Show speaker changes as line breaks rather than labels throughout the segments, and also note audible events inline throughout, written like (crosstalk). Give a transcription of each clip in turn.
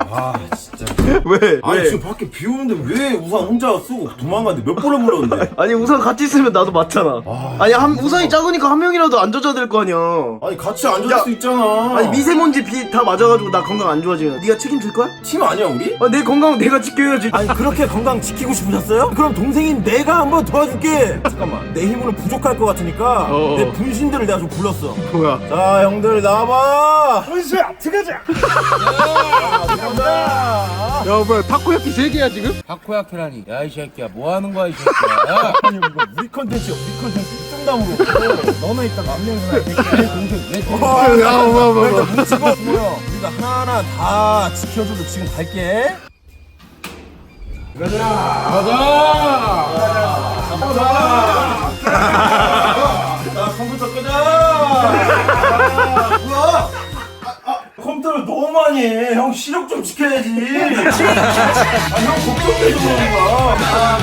아 진짜. (laughs)
왜?
아니
왜?
지금 밖에 비 오는데 왜 우산 혼자 쓰고 도망갔는데 몇 번을 불렀는데? (laughs)
아니 우산 같이 있으면 나도 맞잖아. 아니 한 우산이 작으니까 한 명이라도 안 젖어야 될 거 아니야.
아니 같이 앉을
야.
수 있잖아.
아니 미세먼지 비 다 맞아가지고 나 건강 안 좋아지면 네가 책임질 거야?
팀 아니야 우리?
아, 내 건강 내가 지켜야지.
아니 그렇게 건강 지키고 싶으셨어요? 그럼 동생인 내가 한번 도와줄게 잠깐만 내 힘으로는 부족할 것 같으니까
어, 어.
내 분신들을 내가 좀 불렀어
뭐야?
자 형들 나와봐 분수야 들어가자 (laughs)
야 뭐야 타코야키 세 개야 지금?
타코야키라니. 야 이 새끼야. 뭐 하는 거야 이 새끼야? (laughs)
아니 이거 우리 컨텐츠야. 우리 컨텐츠 입장담으로 너는 이따가 안면서 나 동생.
왜야 뭐야 뭐야.
묻히고 뭐야 우리가 하나하나 다 지켜줘도 지금 갈게.
자 너무 많이 해. 형 시력 좀 지켜야지. 아, 형 걱정돼서 그러는 거야.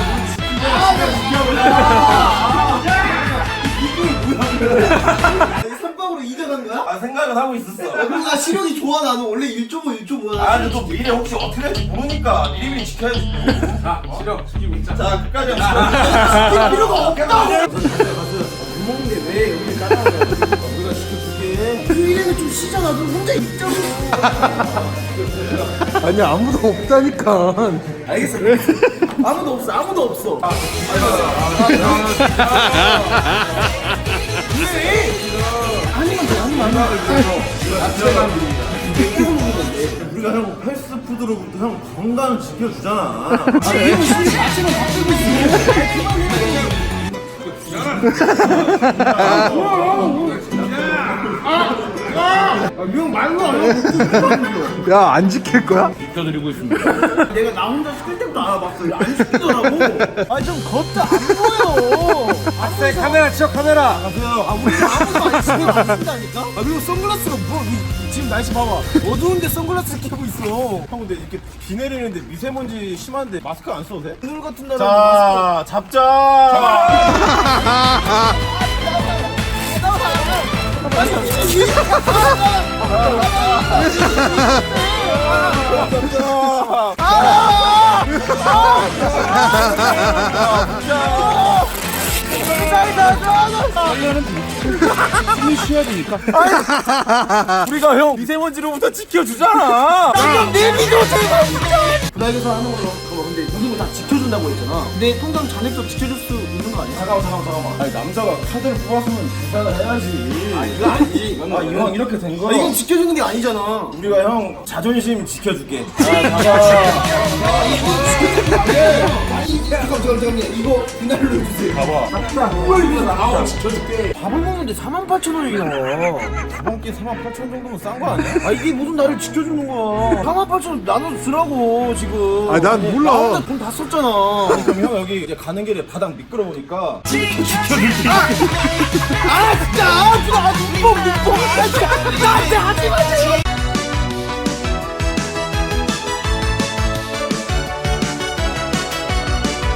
선박으로 이전한 거야?
아, 생각은 하고 있었어.
나 시력이 좋아 나는 원래 1.5 1.5야.
아, 근데 또 미래 혹시 어떻게 될지 모르니까 미리미리 지켜야지. 아, 시력 지키고 있자. 자, 끝까지 한번
지킬 필요가 없다. 휴일에는 좀 쉬잖아. 너 혼자 있자고. (laughs) 아니 아무도 없다니까. 알겠어. 아무도 없어. 아무도 없어.
우리가 형 패스트푸드로부터 형 건강을 지켜주잖아.
야 (laughs) 안 지킬 거야?
지켜드리고 있습니다 (laughs)
내가 나 혼자 시킬 때부터 알아봤어. 안 시키더라고. 아니 좀 걷다 안 보여.
네, 카메라 치워 카메라
아 우리 아무도 안 신경 안 쓴다니까? 아 그리고 선글라스가 뭐 이- 지금 날씨 봐봐 어두운데 선글라스 끼고 있어
형 근데 이렇게 비 내리는데 미세먼지 심한데 마스크 안 써도 돼?
오늘 같은 날은 마스크
자 잡자 (laughs)
숨이 쉬어야 되니까
우리가 형 미세먼지로부터 지켜주잖아
부탁해서 하는 걸로 근데 우리는 다 지켜준다고 했잖아. 근데 통장 잔액도 지켜줄 수 있는 거 아니야?
잠깐만 잠깐만 잠깐만. 아니 남자가 카드를 뽑았으면 계산을 해야지.
아 이거 아니지.
아 이왕 이렇게 된 거
아, 이건 지켜주는 게 아니잖아.
우리가 형 자존심 지켜줄게.
잠깐 잠깐만 잠깐만 이거 그날로 주세요 봐봐 아우 지켜줄게 밥을 먹는데
48,000원이야. 4번기 48,000 정도면 싼 거 아니야?
아, 이게 무슨 나를 지켜주는 거야. 48,000원 나눠서 쓰라고, 지금.
아난 몰라.
나 혼자 돈다 썼잖아.
그럼 형 여기 이제 가는 길에 바닥 미끄러우니까
아, 진짜! 아, 진짜! 아, 눈뽕, 눈뽕! 아, 진짜! 나한테 하지 마, 제발!